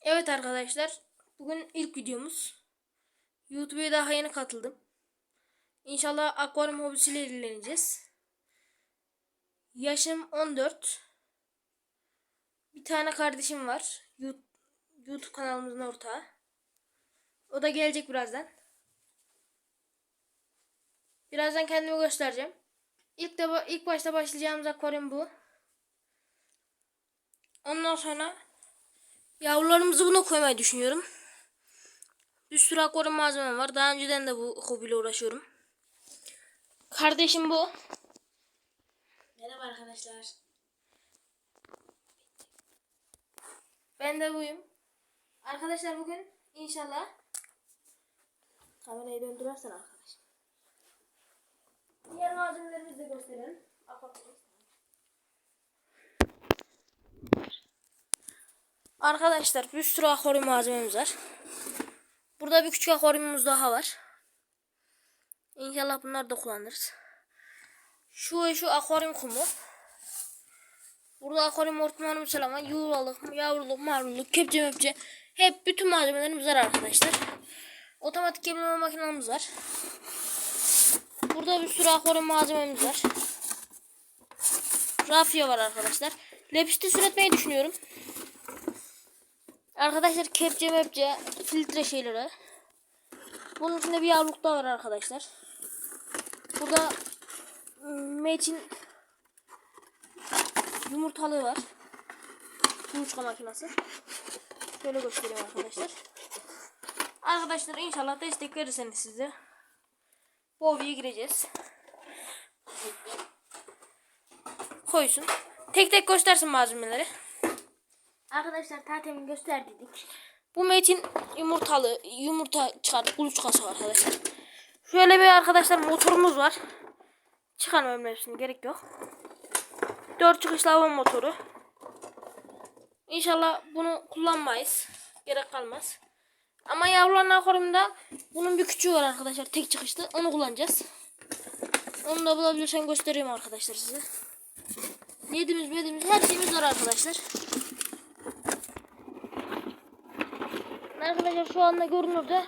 Evet arkadaşlar. Bugün ilk videomuz. YouTube'a daha yeni katıldım. İnşallah akvaryum hobisiyle ilgileneceğiz. Yaşım 14. Bir tane kardeşim var. YouTube kanalımızın ortağı. O da gelecek birazdan. Birazdan kendimi göstereceğim. İlk de ilk başta başlayacağımız akvaryum bu. Ondan sonra Yavrularımızı buna koymayı düşünüyorum. Bir sürü akvaryum malzemem var. Daha önceden de bu hobiyle uğraşıyorum. Kardeşim bu. Merhaba arkadaşlar. Ben de buyum. Arkadaşlar bugün inşallah kamerayı döndürürsen arkadaş. Diğer malzemelerimizi de gösterelim. Akvaryum. Arkadaşlar bir sürü akvaryum malzememiz var. Burada bir küçük akvaryumumuz daha var. İnşallah bunları da kullanırız. Şu ve şu akvaryum kumu. Burada akvaryum ortamlarımız selama, yuvalık, yavruluk, mavruluk, kepçe mepçe. Hep bütün malzemelerimiz var arkadaşlar. Otomatik kemleme makinamız var. Burada bir sürü akvaryum malzememiz var. Rafya var arkadaşlar. Lepiste üretmeyi düşünüyorum. Arkadaşlar kepçe mepçe filtre şeyleri. Bunun içinde bir yavruluk daha var arkadaşlar. Burada meçin yumurtalığı var. Yumurta makinesi. Şöyle göstereyim arkadaşlar. Arkadaşlar inşallah destek verirseniz size bu hobiye gireceğiz. Koysun. Tek tek göstersin malzemeleri. Arkadaşlar tatemin gösterdiydik. Bu metin yumurtalı yumurta çıkardık kuluçkası var arkadaşlar. Şöyle bir arkadaşlar motorumuz var. Çıkarmam hepsini gerek yok. 4 çıkışlı hava motoru. İnşallah bunu kullanmayız. Gerek kalmaz. Ama yavruların akvaryumda bunun bir küçüğü var arkadaşlar. Tek çıkışlı. Onu kullanacağız. Onu da bulabilirsem göstereyim arkadaşlar size. Yediğimiz yediğimiz her şeyimiz var arkadaşlar. Arkadaşlar şu anda görünürde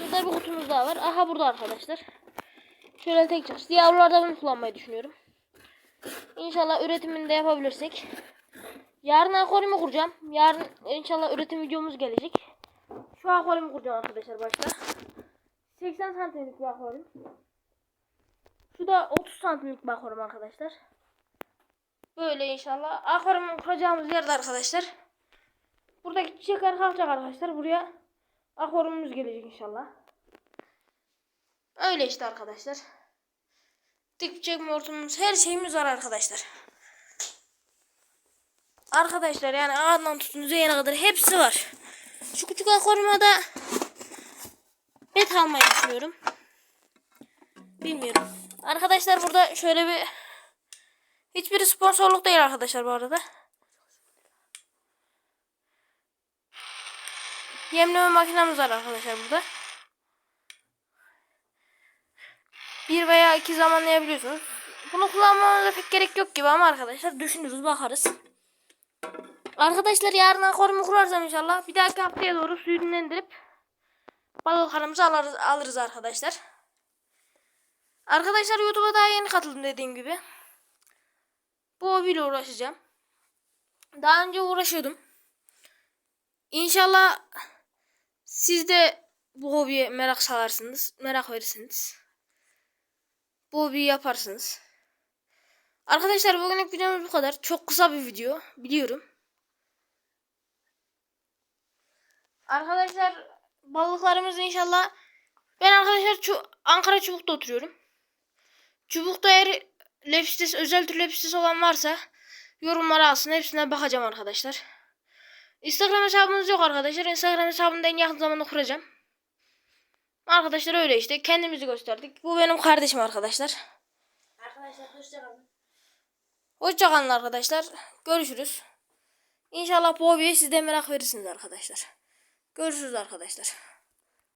burada bir kutumuz daha var. Aha burada arkadaşlar. Şöyle tek çıkışlı. Yavrularda bunu kullanmayı düşünüyorum. İnşallah üretimini de yapabilirsek. Yarın akvaryumu kuracağım. Yarın inşallah üretim videomuz gelecek. Şu akvaryumu kuracağım arkadaşlar başta. 80 santimlik bir akvaryum. Şu da 30 santimlik bir akvaryum arkadaşlar. Böyle inşallah. Akvaryumu kuracağımız yerde arkadaşlar. Buradaki çiçekler kalkacak arkadaşlar. Buraya akvaryumumuz gelecek inşallah. Öyle işte arkadaşlar. Dik çekme hortumumuz her şeyimiz var arkadaşlar. Arkadaşlar yani ağından tutun zeyine kadar hepsi var. Şu küçük akvaryuma da bet almayı düşünüyorum. Bilmiyorum. Arkadaşlar burada şöyle bir hiçbiri sponsorluk değil arkadaşlar bu arada. Yemleme makinamız var arkadaşlar burada. Bir veya iki zamanlayabiliyorsunuz. Bunu kullanmanıza pek gerek yok gibi ama arkadaşlar düşünürüz bakarız. Arkadaşlar yarın akvaryumu kurarsam inşallah bir dahaki haftaya doğru suyu dinlendirip balıklarımızı alırız, alırız arkadaşlar. Arkadaşlar YouTube'a daha yeni katıldım dediğim gibi. Bu hobiyle uğraşacağım. Daha önce uğraşıyordum. İnşallah siz de bu hobiye merak salarsınız, merak verirsiniz. Bu hobiyi yaparsınız. Arkadaşlar bugünlük videomuz bu kadar. Çok kısa bir video, biliyorum. Arkadaşlar balıklarımız inşallah ben arkadaşlar Çu- Ankara Çubuk'ta oturuyorum. Çubuk'ta eğer lepstis, özel tür lepstis olan varsa yorumlara alsın. Hepsine bakacağım arkadaşlar. Instagram hesabımız yok arkadaşlar. Instagram hesabını da en yakın zamanda kuracağım. Arkadaşlar öyle işte. Kendimizi gösterdik. Bu benim kardeşim arkadaşlar. Arkadaşlar hoşçakalın. Hoşçakalın arkadaşlar. Görüşürüz. İnşallah bu hobiye siz de merak verirsiniz arkadaşlar. Görüşürüz arkadaşlar.